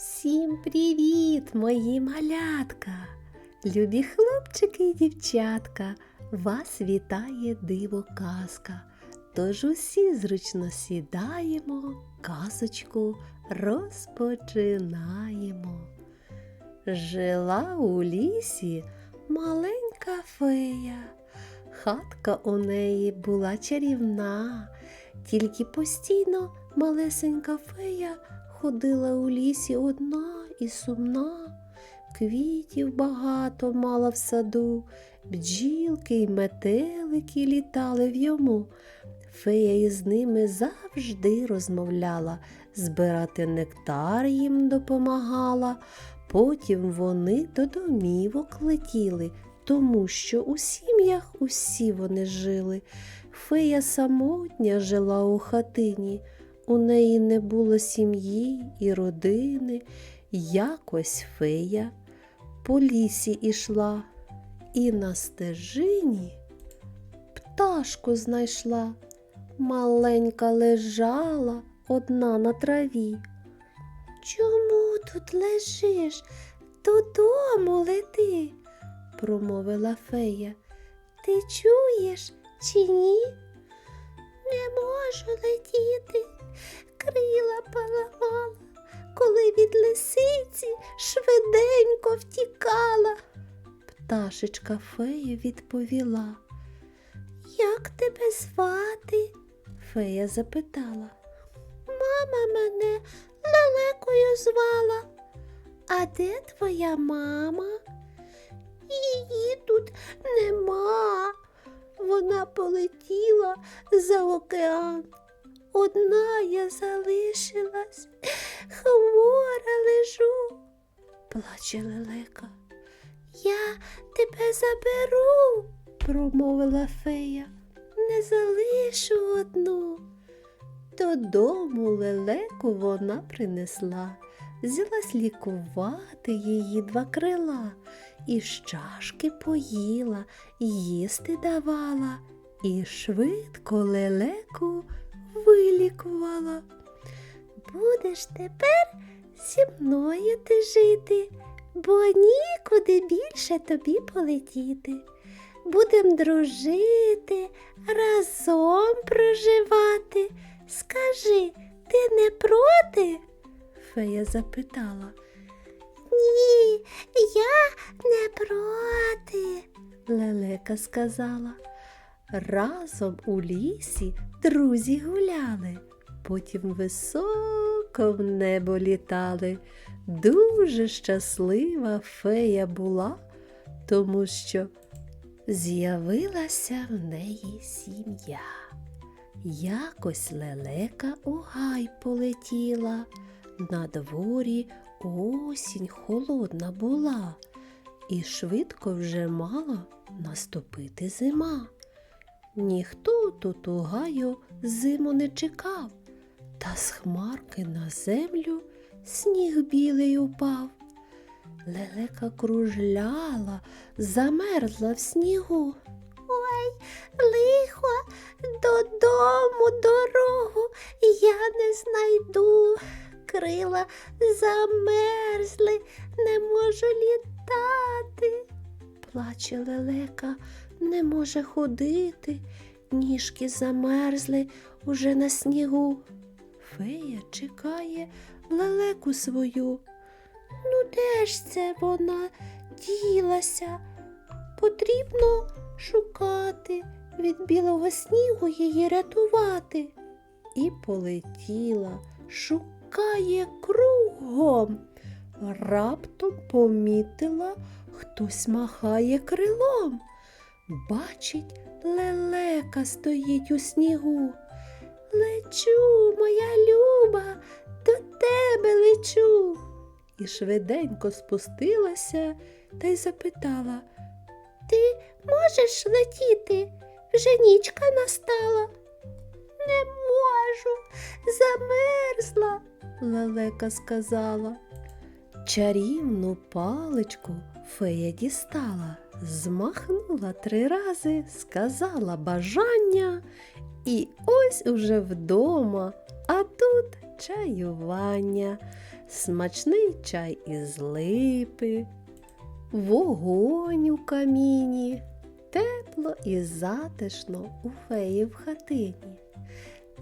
Всім привіт, мої малятка! Любі хлопчики і дівчатка! Вас вітає диво казка. Тож усі зручно сідаємо, казочку розпочинаємо. Жила у лісі маленька фея. Хатка у неї була чарівна, тільки постійно малесенька фея ходила у лісі одна і сумна. Квітів багато мала в саду, бджілки й метелики літали в йому. Фея із ними завжди розмовляла, збирати нектар їм допомагала. Потім вони до домівок летіли, тому що у сім'ях усі вони жили. Фея самотня жила у хатині, у неї не було сім'ї і родини. Якось фея по лісі ішла і на стежині пташку знайшла. Маленька лежала одна на траві. Чому тут лежиш? Додому лети, промовила фея. Ти чуєш чи ні? Не можу летіти, крила поламала, коли від лисиці швиденько втікала. Пташечка фея відповіла. Як тебе звати? Фея запитала. Мама мене лелекою звала. А де твоя мама? Її тут нема. Вона полетіла за океан. Одна я залишилась, хвора лежу, плаче лелека. Я тебе заберу, промовила фея, не залишу одну. Додому лелеку вона принесла, взялась лікувати її два крила, і з чашки поїла, їсти давала, і швидко лелеку вилікувала. Будеш тепер зі мною ти жити, бо нікуди більше тобі полетіти. Будем дружити, разом проживати. Скажи, ти не проти? Фея запитала. Ні, я не проти, лелека сказала. Разом у лісі друзі гуляли, потім високо в небо літали. Дуже щаслива фея була, тому що з'явилася в неї сім'я. Якось лелека у гай полетіла, на дворі осінь холодна була, і швидко вже мала наступити зима. Ніхто тут у гаю зиму не чекав, та з хмарки на землю сніг білий упав. Лелека кружляла, замерзла в снігу. Ой, лихо, додому дорогу я не знайду. Крила замерзли, не можу літати. Плаче лелека, не може ходити, ніжки замерзли уже на снігу. Фея чекає лелеку свою. Ну, де ж це вона ділася? Потрібно шукати, від білого снігу її рятувати. І полетіла, шукає кругом. Раптом помітила, хтось махає крилом. Бачить, лелека стоїть у снігу. Лечу, моя люба, до тебе лечу. І швиденько спустилася та й запитала Ти можеш летіти? Вже нічка настала. Не можу, замерзла, лелека сказала. Чарівну паличку фея дістала, змахнула три рази, сказала бажання, і ось уже вдома, а тут чаювання. смачний чай із липи, вогонь у каміні, тепло і затишно у феї в хатині.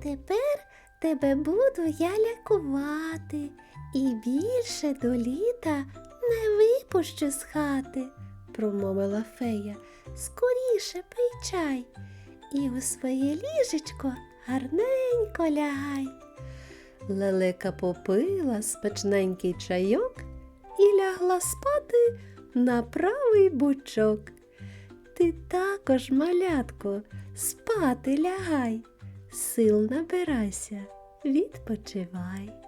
Тепер тебе буду я лякувати і більше до літа не випущу з хати, промовила фея. Скоріше пий чай і у своє ліжечко гарненько лягай. Лелека попила смачненький чайок і лягла спати на правий бучок. Ти також, малятко, спати лягай, сил набирайся, відпочивай.